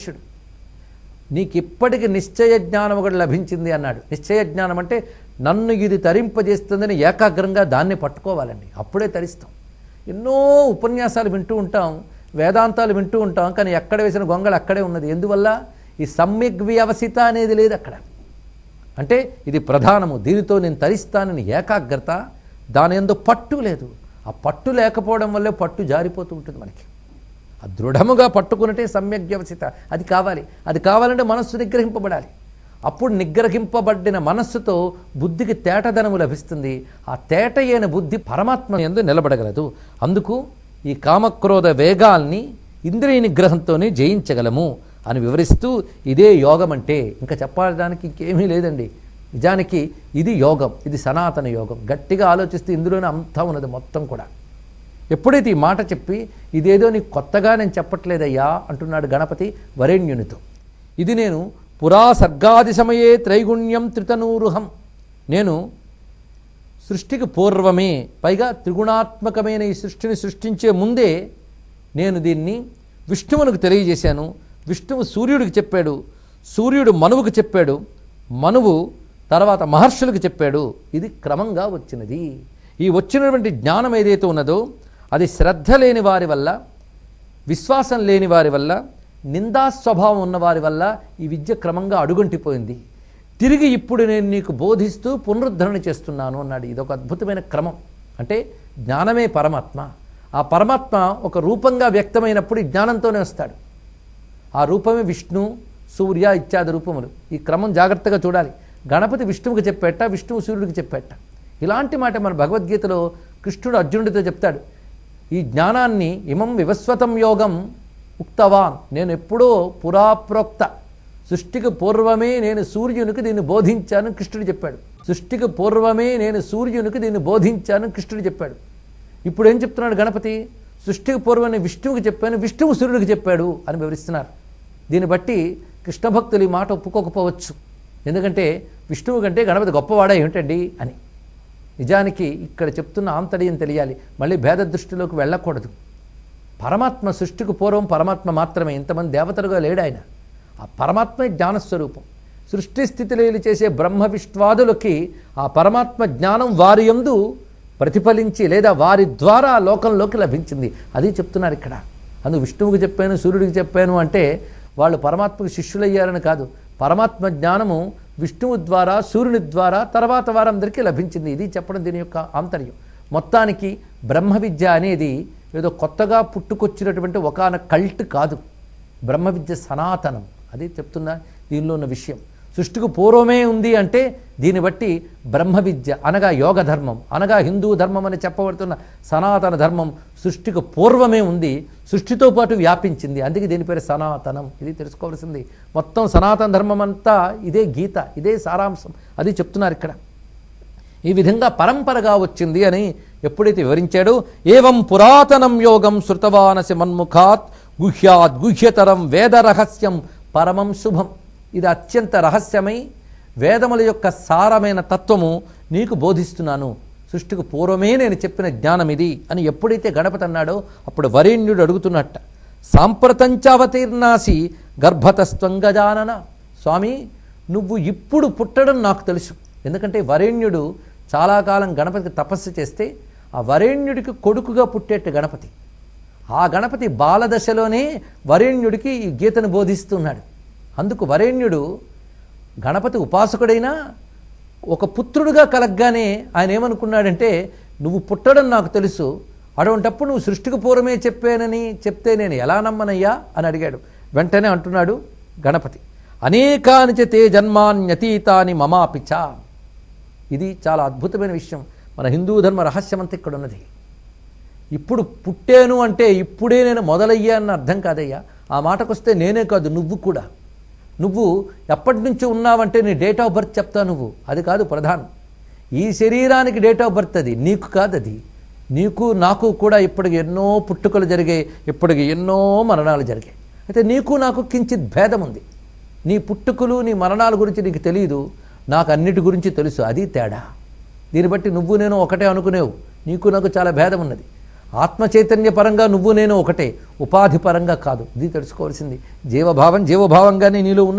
శిష్యుడు నీకు ఇప్పటికి నిశ్చయ జ్ఞానం ఒకటి లభించింది అన్నాడు. నిశ్చయ జ్ఞానం అంటే నన్ను ఇది తరింపజేస్తుందని ఏకాగ్రంగా దాన్ని పట్టుకోవాలండి. అప్పుడే తరిస్తాం. ఎన్నో ఉపన్యాసాలు వింటూ ఉంటాం వేదాంతాలు వింటూ ఉంటాం కానీ ఎక్కడ వేసిన గొంగళ అక్కడే ఉన్నది. ఎందువల్ల? ఈ సమ్యక్ వ్యవసిత అనేది లేదు అక్కడ. అంటే ఇది ప్రధానము. దీనితో నేను తరిస్తానని ఏకాగ్రత దాని ఎందు పట్టు లేదు. ఆ పట్టు లేకపోవడం వల్లే పట్టు జారిపోతూ ఉంటుంది మనకి. దృఢముగా పట్టుకున్నటే సమ్యక్ వ్యవసిత. అది కావాలి. అది కావాలంటే మనస్సు నిగ్రహింపబడాలి. అప్పుడు నిగ్రహింపబడిన మనస్సుతో బుద్ధికి తేటదనము లభిస్తుంది. ఆ తేట అయిన బుద్ధి పరమాత్మ ఎందు నిలబడగలదు. అందుకు ఈ కామక్రోధ వేగాల్ని ఇంద్రియ నిగ్రహంతోనే జయించగలము అని వివరిస్తూ ఇదే యోగం అంటే ఇంకా చెప్పడానికి ఇంకేమీ లేదండి. నిజానికి ఇది యోగం. ఇది సనాతన యోగం. గట్టిగా ఆలోచిస్తే ఇందులోనే అంతా ఉన్నది మొత్తం కూడా. ఎప్పుడైతే ఈ మాట చెప్పి ఇదేదో నీకు కొత్తగా నేను చెప్పట్లేదయ్యా అంటున్నాడు గణపతి వరేణ్యునితో. ఇది నేను పురా సర్గాది సమయే త్రైగుణ్యం త్రితనూరుహం. నేను సృష్టికి పూర్వమే పైగా త్రిగుణాత్మకమైన ఈ సృష్టిని సృష్టించే ముందే నేను దీన్ని విష్ణువునికి తెలియజేశాను. విష్ణువు సూర్యుడికి చెప్పాడు సూర్యుడు మనువుకు చెప్పాడు మనువు తర్వాత మహర్షులకు చెప్పాడు. ఇది క్రమంగా వచ్చినది. ఈ వచ్చినటువంటి జ్ఞానం ఏదైతే ఉన్నదో అది శ్రద్ధ లేని వారి వల్ల విశ్వాసం లేని వారి వల్ల నిందా స్వభావం ఉన్నవారి వల్ల ఈ విద్య క్రమంగా అడుగంటిపోయింది. తిరిగి ఇప్పుడు నేను నీకు బోధిస్తూ పునరుద్ధరణ చేస్తున్నాను అన్నాడు. ఇదొక అద్భుతమైన క్రమం. అంటే జ్ఞానమే పరమాత్మ. ఆ పరమాత్మ ఒక రూపంగా వ్యక్తమైనప్పుడు ఈ జ్ఞానంతోనే వస్తాడు. ఆ రూపమే విష్ణు సూర్య ఇత్యాది రూపములు. ఈ క్రమం జాగ్రత్తగా చూడాలి. గణపతి విష్ణువుకి చెప్పేట విష్ణువు సూర్యుడికి చెప్పేట. ఇలాంటి మాట మన భగవద్గీతలో కృష్ణుడు అర్జునుడితో చెప్తాడు. ఈ జ్ఞానాన్ని ఇమం వివస్వతం యోగం ఉక్తవాన్. నేను ఎప్పుడో పురాప్రోక్త. సృష్టికి పూర్వమే నేను సూర్యునికి దీన్ని బోధించాను కృష్ణుడు చెప్పాడు. సృష్టికి పూర్వమే నేను సూర్యునికి దీన్ని బోధించాను కృష్ణుడు చెప్పాడు. ఇప్పుడు ఏం చెప్తున్నాడు గణపతి? సృష్టికి పూర్వమే విష్ణువుకి చెప్పాను విష్ణువు సూర్యుడికి చెప్పాడు అని వివరిస్తున్నారు. దీన్ని బట్టి కృష్ణ భక్తులు ఈ మాట ఒప్పుకోకపోవచ్చు. ఎందుకంటే విష్ణువు కంటే గణపతి గొప్పవాడా ఏమిటండి అని. నిజానికి ఇక్కడ చెప్తున్న ఆంతర్యం తెలియాలి. మళ్ళీ భేద దృష్టిలోకి వెళ్ళకూడదు. పరమాత్మ సృష్టికి పూర్వం పరమాత్మ మాత్రమే. ఇంతమంది దేవతలుగా లేడు ఆయన. ఆ పరమాత్మ జ్ఞానస్వరూపం. సృష్టి స్థితిలీలు చేసే బ్రహ్మ విష్వాదులకి ఆ పరమాత్మ జ్ఞానం వారి యందు ప్రతిఫలించి లేదా వారి ద్వారా లోకంలోకి లభించింది. అది చెప్తున్నారు ఇక్కడ. అందు విష్ణువుకి చెప్పాను సూర్యుడికి చెప్పాను అంటే వాళ్ళు పరమాత్మకు శిష్యులయ్యారని కాదు. పరమాత్మ జ్ఞానము విష్ణువు ద్వారా సూర్యుని ద్వారా తర్వాత వారందరికీ లభించింది. ఇది చెప్పడం దీని యొక్క ఆంతర్యం. మొత్తానికి బ్రహ్మ విద్య అనేది ఏదో కొత్తగా పుట్టుకొచ్చినటువంటి ఒకనొక కల్ట్ కాదు. బ్రహ్మ విద్య సనాతనం. అది చెప్తున్న దీనిలో ఉన్న విషయం. సృష్టికి పూర్వమే ఉంది అంటే దీన్ని బట్టి బ్రహ్మ విద్య అనగా యోగ ధర్మం అనగా హిందూ ధర్మం అని చెప్పబడుతున్న సనాతన ధర్మం సృష్టికి పూర్వమే ఉంది సృష్టితో పాటు వ్యాపించింది. అందుకే దీని పేరు సనాతనం. ఇది తెలుసుకోవాల్సింది. మొత్తం సనాతన ధర్మం అంతా ఇదే గీత ఇదే సారాంశం. అది చెప్తున్నారు ఇక్కడ. ఈ విధంగా పరంపరగా వచ్చింది అని ఎప్పుడైతే వివరించాడో ఏవం పురాతనం యోగం శృతవానసి మన్ముఖాత్ గుహ్యాద్ గుహ్యతరం వేద రహస్యం పరమం శుభం. ఇది అత్యంత రహస్యమై వేదముల యొక్క సారమైన తత్వము నీకు బోధిస్తున్నాను. సృష్టికి పూర్వమే నేను చెప్పిన జ్ఞానం ఇది అని ఎప్పుడైతే గణపతి అన్నాడో అప్పుడు వరేణ్యుడు అడుగుతున్నట్ట. సాంప్రతంచావతీర్ణాసి గర్భతస్త్వం గజానన. స్వామి నువ్వు ఇప్పుడు పుట్టడం నాకు తెలుసు. ఎందుకంటే వరేణ్యుడు చాలా కాలం గణపతికి తపస్సు చేస్తే ఆ వరేణ్యుడికి కొడుకుగా పుట్టేట్టు గణపతి. ఆ గణపతి బాలదశలోనే వరేణ్యుడికి ఈ గీతను బోధిస్తున్నాడు. అందుకు వరేణ్యుడు గణపతి ఉపాసకుడైనా ఒక పుత్రుడుగా కలగ్గానే ఆయన ఏమనుకున్నాడంటే నువ్వు పుట్టడం నాకు తెలుసు. అటువంటప్పుడు నువ్వు సృష్టికి పూర్వమే చెప్పానని చెప్తే నేను ఎలా నమ్మనయ్యా? అని అడిగాడు. వెంటనే అంటున్నాడు గణపతి అనేకాని తే జన్మాన్యతీతాని మమాపిచ. ఇది చాలా అద్భుతమైన విషయం. మన హిందూ ధర్మ రహస్యం అంతా ఇక్కడ ఉన్నది ఇప్పుడు పుట్టాను అంటే ఇప్పుడే నేను మొదలయ్యానని అర్థం కాదయ్యా. ఆ మాటకొస్తే నేనే కాదు నువ్వు కూడా. నువ్వు ఎప్పటి నుంచి ఉన్నావంటే నీ డేట్ ఆఫ్ బర్త్ చెప్తా నువ్వు. అది కాదు ప్రధానం. ఈ శరీరానికి డేట్ ఆఫ్ బర్త్ అది నీకు కాదు అది నీకు నాకు కూడా ఇప్పటికి ఎన్నో పుట్టుకలు జరిగాయి ఇప్పటికి ఎన్నో మరణాలు జరిగాయి అయితే నీకు నాకు కించిత్ భేదం ఉంది. నీ పుట్టుకలు నీ మరణాల గురించి నీకు తెలియదు నాకు అన్నిటి గురించి తెలుసు. అది తేడా. దీన్ని బట్టి నువ్వు నేను ఒకటే అనుకునేవు. నీకు నాకు చాలా భేదం ఉన్నది. ఆత్మచైతన్య పరంగా నువ్వు నేను ఒకటే ఉపాధి పరంగా కాదు. ఇది తెలుసుకోవాల్సింది. జీవభావం జీవభావంగానే నీలో ఉన్న